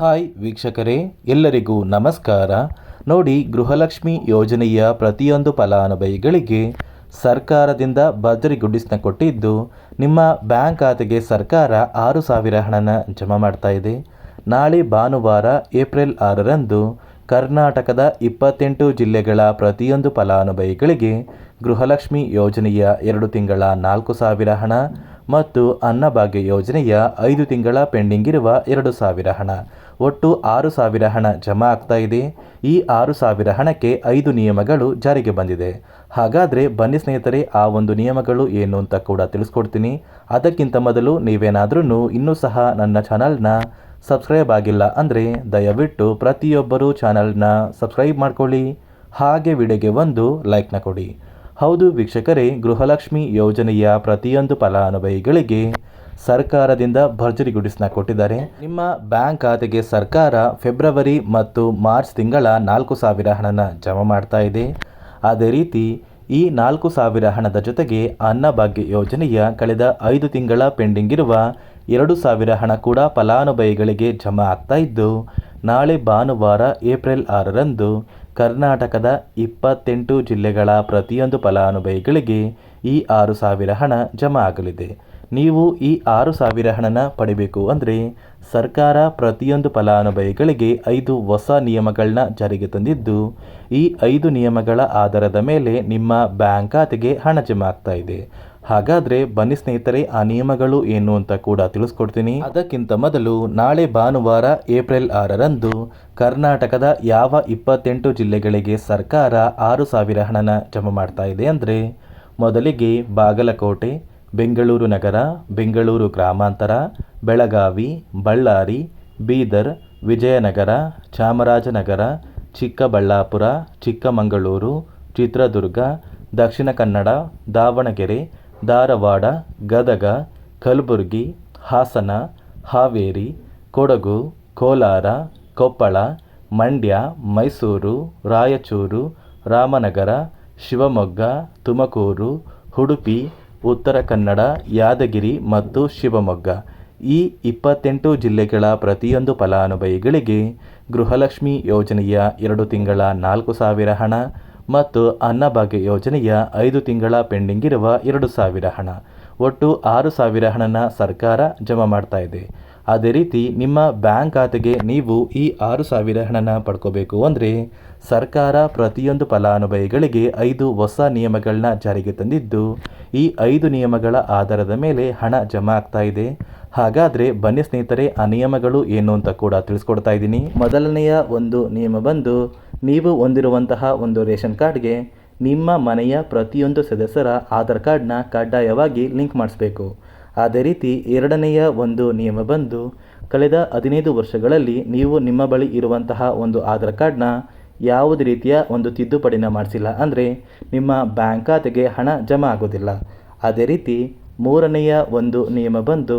Hi ವೀಕ್ಷಕರೇ, ಎಲ್ಲರಿಗೂ ನಮಸ್ಕಾರ. ನೋಡಿ, ಗೃಹಲಕ್ಷ್ಮಿ ಯೋಜನೆಯ ಪ್ರತಿಯೊಂದು ಫಲಾನುಭವಿಗಳಿಗೆ ಸರ್ಕಾರದಿಂದ ಭದ್ರಿ ಗುಡ್ಡಿಸ್ನ ಕೊಟ್ಟಿದ್ದು, ನಿಮ್ಮ ಬ್ಯಾಂಕ್ ಖಾತೆಗೆ ಸರ್ಕಾರ ಆರು ಸಾವಿರ ಹಣನ ಜಮಾ ಮಾಡ್ತಾ ಇದೆ. ನಾಳೆ ಭಾನುವಾರ, ಏಪ್ರಿಲ್ ಆರರಂದು ಕರ್ನಾಟಕದ ಇಪ್ಪತ್ತೆಂಟು ಜಿಲ್ಲೆಗಳ ಪ್ರತಿಯೊಂದು ಫಲಾನುಭವಿಗಳಿಗೆ ಗೃಹಲಕ್ಷ್ಮಿ ಯೋಜನೆಯ ಎರಡು ತಿಂಗಳ ನಾಲ್ಕು ಸಾವಿರ ಹಣ ಮತ್ತು ಅನ್ನಭಾಗ್ಯ ಯೋಜನೆಯ ಐದು ತಿಂಗಳ ಪೆಂಡಿಂಗ್ ಇರುವ ಎರಡು ಸಾವಿರ ಹಣ. ಒಟ್ಟು ಆರು ಸಾವಿರ ಹಣ ಜಮಾ ಆಗ್ತಾ ಇದೆ. ಈ ಆರು ಸಾವಿರ ಹಣಕ್ಕೆ ಐದು ನಿಯಮಗಳು ಜಾರಿಗೆ ಬಂದಿದೆ. ಹಾಗಾದರೆ ಬನ್ನಿ ಸ್ನೇಹಿತರೆ, ಆ ಒಂದು ನಿಯಮಗಳು ಏನು ಅಂತ ಕೂಡ ತಿಳಿಸ್ಕೊಡ್ತೀನಿ. ಅದಕ್ಕಿಂತ ಮೊದಲು ನೀವೇನಾದ್ರೂ ಇನ್ನೂ ಸಹ ನನ್ನ ಚಾನಲ್ನ ಸಬ್ಸ್ಕ್ರೈಬ್ ಆಗಿಲ್ಲ ಅಂದರೆ ದಯವಿಟ್ಟು ಪ್ರತಿಯೊಬ್ಬರೂ ಚಾನಲ್ನ ಸಬ್ಸ್ಕ್ರೈಬ್ ಮಾಡ್ಕೊಳ್ಳಿ. ಹಾಗೆ ವಿಡಿಯೋಗೆ ಒಂದು ಲೈಕ್ನ ಕೊಡಿ. ಹೌದು ವೀಕ್ಷಕರೇ, ಗೃಹಲಕ್ಷ್ಮಿ ಯೋಜನೆಯ ಪ್ರತಿಯೊಂದು ಫಲಾನುಭವಿಗಳಿಗೆ ಸರ್ಕಾರದಿಂದ ಭರ್ಜರಿ ಗುಡಿಸ್ನ ಕೊಟ್ಟಿದ್ದಾರೆ. ನಿಮ್ಮ ಬ್ಯಾಂಕ್ ಖಾತೆಗೆ ಸರ್ಕಾರ ಫೆಬ್ರವರಿ ಮತ್ತು ಮಾರ್ಚ್ ತಿಂಗಳ ನಾಲ್ಕು ಸಾವಿರ ಹಣನ ಜಮಾ ಮಾಡ್ತಾ ಇದೆ. ಅದೇ ರೀತಿ, ಈ ನಾಲ್ಕು ಸಾವಿರ ಹಣದ ಜೊತೆಗೆ ಅನ್ನಭಾಗ್ಯ ಯೋಜನೆಯ ಕಳೆದ ಐದು ತಿಂಗಳ ಪೆಂಡಿಂಗ್ ಇರುವ ಎರಡು ಸಾವಿರ ಹಣ ಕೂಡ ಫಲಾನುಭವಿಗಳಿಗೆ ಜಮಾ ಆಗ್ತಾ ಇದ್ದು, ನಾಳೆ ಭಾನುವಾರ ಏಪ್ರಿಲ್ ಆರರಂದು ಕರ್ನಾಟಕದ ಇಪ್ಪತ್ತೆಂಟು ಜಿಲ್ಲೆಗಳ ಪ್ರತಿಯೊಂದು ಫಲಾನುಭವಿಗಳಿಗೆ ಈ ಆರು ಸಾವಿರ ಹಣ ಜಮಾ ಆಗಲಿದೆ. ನೀವು ಈ ಆರು ಸಾವಿರ ಹಣನ ಪಡಿಬೇಕು ಅಂದರೆ ಸರ್ಕಾರ ಪ್ರತಿಯೊಂದು ಫಲಾನುಭವಿಗಳಿಗೆ ಐದು ಹೊಸ ನಿಯಮಗಳನ್ನ ಜಾರಿಗೆ ತಂದಿದ್ದು, ಈ ಐದು ನಿಯಮಗಳ ಆಧಾರದ ಮೇಲೆ ನಿಮ್ಮ ಬ್ಯಾಂಕ್ ಖಾತೆಗೆ ಹಣ ಜಮಾ ಆಗ್ತಾ ಇದೆ. ಹಾಗಾದರೆ ಬನ್ನಿ ಸ್ನೇಹಿತರೆ, ಆ ನಿಯಮಗಳು ಏನು ಅಂತ ಕೂಡ ತಿಳಿಸ್ಕೊಡ್ತೀನಿ. ಅದಕ್ಕಿಂತ ಮೊದಲು ನಾಳೆ ಭಾನುವಾರ, ಏಪ್ರಿಲ್ ಆರರಂದು ಕರ್ನಾಟಕದ ಯಾವ ಇಪ್ಪತ್ತೆಂಟು ಜಿಲ್ಲೆಗಳಿಗೆ ಸರ್ಕಾರ ಆರು ಸಾವಿರ ಹಣನ ಜಮಾ ಮಾಡ್ತಾ ಇದೆ ಅಂದರೆ, ಮೊದಲಿಗೆ ಬಾಗಲಕೋಟೆ, ಬೆಂಗಳೂರು ನಗರ, ಬೆಂಗಳೂರು ಗ್ರಾಮಾಂತರ, ಬೆಳಗಾವಿ, ಬಳ್ಳಾರಿ, ಬೀದರ್, ವಿಜಯನಗರ, ಚಾಮರಾಜನಗರ, ಚಿಕ್ಕಬಳ್ಳಾಪುರ, ಚಿಕ್ಕಮಗಳೂರು, ಚಿತ್ರದುರ್ಗ, ದಕ್ಷಿಣ ಕನ್ನಡ, ದಾವಣಗೆರೆ ಧಾರವಾಡ, ಗದಗ, ಕಲಬುರಗಿ, ಹಾಸನ, ಹಾವೇರಿ, ಕೊಡಗು, ಕೋಲಾರ, ಕೊಪ್ಪಳ, ಮಂಡ್ಯ, ಮೈಸೂರು, ರಾಯಚೂರು, ರಾಮನಗರ, ಶಿವಮೊಗ್ಗ, ತುಮಕೂರು, ಉಡುಪಿ, ಉತ್ತರ ಕನ್ನಡ, ಯಾದಗಿರಿ ಮತ್ತು ಶಿವಮೊಗ್ಗ. ಈ ಇಪ್ಪತ್ತೆಂಟು ಜಿಲ್ಲೆಗಳ ಪ್ರತಿಯೊಂದು ಫಲಾನುಭವಿಗಳಿಗೆ ಗೃಹಲಕ್ಷ್ಮಿ ಯೋಜನೆಯ ಎರಡು ತಿಂಗಳ ನಾಲ್ಕು ಸಾವಿರ ಹಣ ಮತ್ತು ಅನ್ನಭಾಗ್ಯ ಯೋಜನೆಯ ಐದು ತಿಂಗಳ ಪೆಂಡಿಂಗ್ ಇರುವ ಎರಡು ಸಾವಿರ ಹಣ. ಒಟ್ಟು ಆರು ಸಾವಿರ ಹಣನ ಸರ್ಕಾರ ಜಮಾ ಮಾಡ್ತಾ ಇದೆ. ಅದೇ ರೀತಿ ನಿಮ್ಮ ಬ್ಯಾಂಕ್ ಖಾತೆಗೆ ನೀವು ಈ ಆರು ಸಾವಿರ ಹಣನ ಪಡ್ಕೋಬೇಕು ಅಂದರೆ ಸರ್ಕಾರ ಪ್ರತಿಯೊಂದು ಫಲಾನುಭವಿಗಳಿಗೆ ಐದು ಹೊಸ ನಿಯಮಗಳನ್ನ ಜಾರಿಗೆ ತಂದಿದ್ದು, ಈ ಐದು ನಿಯಮಗಳ ಆಧಾರದ ಮೇಲೆ ಹಣ ಜಮಾ ಆಗ್ತಾ ಇದೆ. ಹಾಗಾದರೆ ಬನ್ನಿ ಸ್ನೇಹಿತರೆ, ಆ ನಿಯಮಗಳು ಏನು ಅಂತ ಕೂಡ ತಿಳಿಸ್ಕೊಡ್ತಾ ಇದ್ದೀನಿ. ಮೊದಲನೆಯ ಒಂದು ನಿಯಮ ಬಂದು ನೀವು ಹೊಂದಿರುವಂತಹ ಒಂದು ರೇಷನ್ ಕಾರ್ಡ್ಗೆ ನಿಮ್ಮ ಮನೆಯ ಪ್ರತಿಯೊಂದು ಸದಸ್ಯರ ಆಧಾರ್ ಕಾರ್ಡ್ನ ಕಡ್ಡಾಯವಾಗಿ ಲಿಂಕ್ ಮಾಡಿಸ್ಬೇಕು. ಅದೇ ರೀತಿ ಎರಡನೆಯ ಒಂದು ನಿಯಮ ಬಂದು, ಕಳೆದ ಹದಿನೈದು ವರ್ಷಗಳಲ್ಲಿ ನೀವು ನಿಮ್ಮ ಬಳಿ ಇರುವಂತಹ ಒಂದು ಆಧಾರ್ ಕಾರ್ಡ್ನ ಯಾವುದೇ ರೀತಿಯ ಒಂದು ತಿದ್ದುಪಡಿನ ಮಾಡಿಸಿಲ್ಲ ಅಂದರೆ ನಿಮ್ಮ ಬ್ಯಾಂಕ್ ಖಾತೆಗೆ ಹಣ ಜಮಾ ಆಗೋದಿಲ್ಲ ಅದೇ ರೀತಿ ಮೂರನೆಯ ಒಂದು ನಿಯಮ ಬಂದು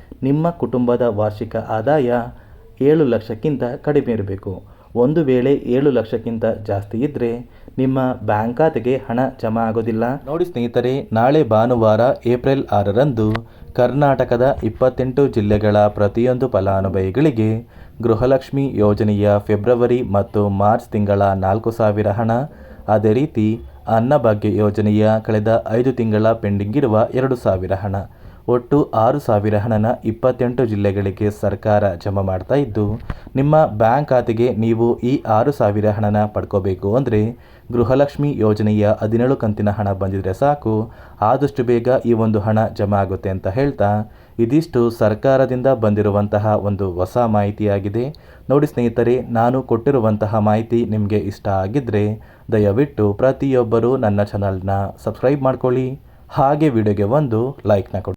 ನಿಮ್ಮ ಕುಟುಂಬದ ವಾರ್ಷಿಕ ಆದಾಯ ಏಳು ಲಕ್ಷಕ್ಕಿಂತ ಕಡಿಮೆ ಇರಬೇಕು. ಒಂದು ವೇಳೆ ಏಳು ಲಕ್ಷಕ್ಕಿಂತ ಜಾಸ್ತಿ ಇದ್ದರೆ ನಿಮ್ಮ ಬ್ಯಾಂಕ್ ಖಾತೆಗೆ ಹಣ ಜಮಾ ಆಗೋದಿಲ್ಲ. ನೋಡಿ ಸ್ನೇಹಿತರೆ, ನಾಳೆ ಭಾನುವಾರ ಏಪ್ರಿಲ್ ಆರರಂದು ಕರ್ನಾಟಕದ ಇಪ್ಪತ್ತೆಂಟು ಜಿಲ್ಲೆಗಳ ಪ್ರತಿಯೊಂದು ಫಲಾನುಭವಿಗಳಿಗೆ ಗೃಹಲಕ್ಷ್ಮಿ ಯೋಜನೆಯ ಫೆಬ್ರವರಿ ಮತ್ತು ಮಾರ್ಚ್ ತಿಂಗಳ ನಾಲ್ಕು ಸಾವಿರ ಹಣ, ಅದೇ ರೀತಿ ಅನ್ನಭಾಗ್ಯ ಯೋಜನೆಯ ಕಳೆದ ಐದು ತಿಂಗಳ ಪೆಂಡಿಂಗ್ ಇರುವ ಎರಡು ಸಾವಿರ ಹಣ. ಒಟ್ಟು ಆರು ಸಾವಿರ ಹಣನ ಇಪ್ಪತ್ತೆಂಟು ಜಿಲ್ಲೆಗಳಿಗೆ ಸರ್ಕಾರ ಜಮಾ ಮಾಡ್ತಾ ಇದ್ದು, ನಿಮ್ಮ ಬ್ಯಾಂಕ್ ಖಾತೆಗೆ ನೀವು ಈ ಆರು ಸಾವಿರ ಹಣನ ಪಡ್ಕೋಬೇಕು ಅಂದರೆ ಗೃಹಲಕ್ಷ್ಮಿ ಯೋಜನೆಯ ಹದಿನೇಳು ಕಂತಿನ ಹಣ ಬಂದಿದ್ರೆ ಸಾಕು. ಆದಷ್ಟು ಬೇಗ ಈ ಒಂದು ಹಣ ಜಮಾ ಆಗುತ್ತೆ ಅಂತ ಹೇಳ್ತಾ ಇದಿಷ್ಟು ಸರ್ಕಾರದಿಂದ ಬಂದಿರುವಂತಹ ಒಂದು ಹೊಸ ಮಾಹಿತಿಯಾಗಿದೆ. ನೋಡಿ ಸ್ನೇಹಿತರೆ, ನಾನು ಕೊಟ್ಟಿರುವಂತಹ ಮಾಹಿತಿ ನಿಮಗೆ ಇಷ್ಟ ಆಗಿದ್ದರೆ ದಯವಿಟ್ಟು ಪ್ರತಿಯೊಬ್ಬರೂ ನನ್ನ ಚಾನಲ್ನ ಸಬ್ಸ್ಕ್ರೈಬ್ ಮಾಡ್ಕೊಳ್ಳಿ. ಹಾಗೆ ವಿಡಿಯೋಗೆ ಒಂದು ಲೈಕ್ನ ಕೊಡಿ.